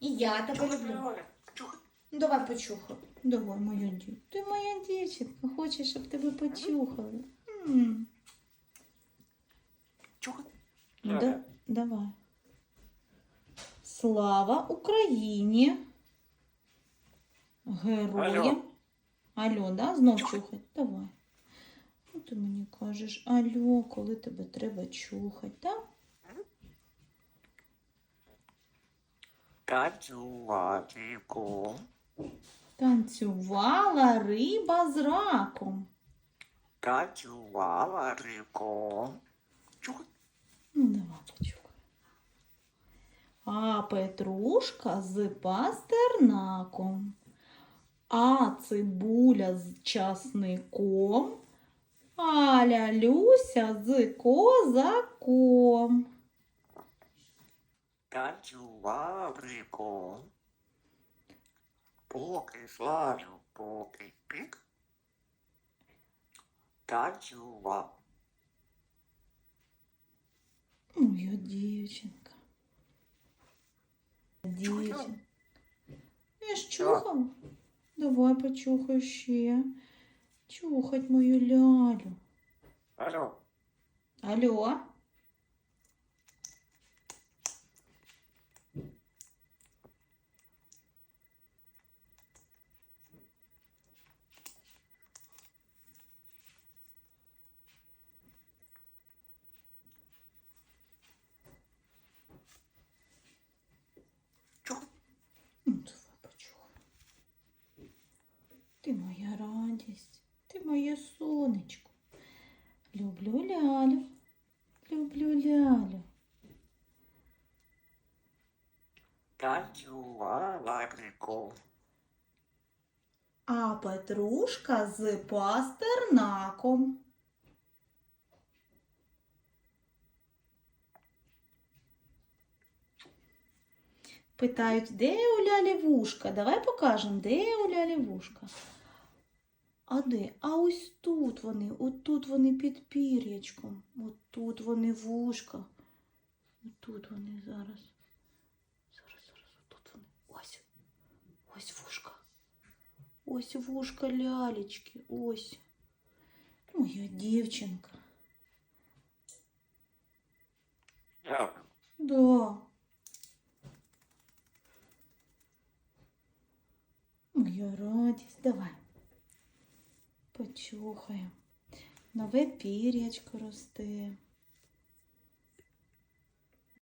І я тебе люблю. Ну, Давай почухай. Давай, моя дівчинка. Ти моя дівчинка. Хочеш, щоб тебе почухали. М. Ну, да, давай. Слава Україні. Героям. Алло, да? Знов чухать. Давай. Ну, ти мені кажеш, алло, коли тебе треба чухати, так? Танцюватику. Танцювала риба з раком. Танцювала рику. Чух. Ну, давай почухай. А петрушка з пастернаком. А цибуля з часником. А лялюся з козаком. Танцювала рику. Поки славю, поки пік. Танцював. Моя дівчинка. Дівчинка. Я ж чухала. Давай почухай ще. Чухать мою лялю. Алло. Алло. Рику. А Петрушка з пастернаком. Питають, де у лялі вушка? Давай покажемо, де у лялі вушка. А де? А ось тут вони, отут вони під пір'ячком. Отут вони вушка. Отут вони. Зараз, Ось вушка лялечки, ось. Моя дівчинка. Я. Да. Моя радість. Давай. Почухаємо. Нове пір'ячко росте.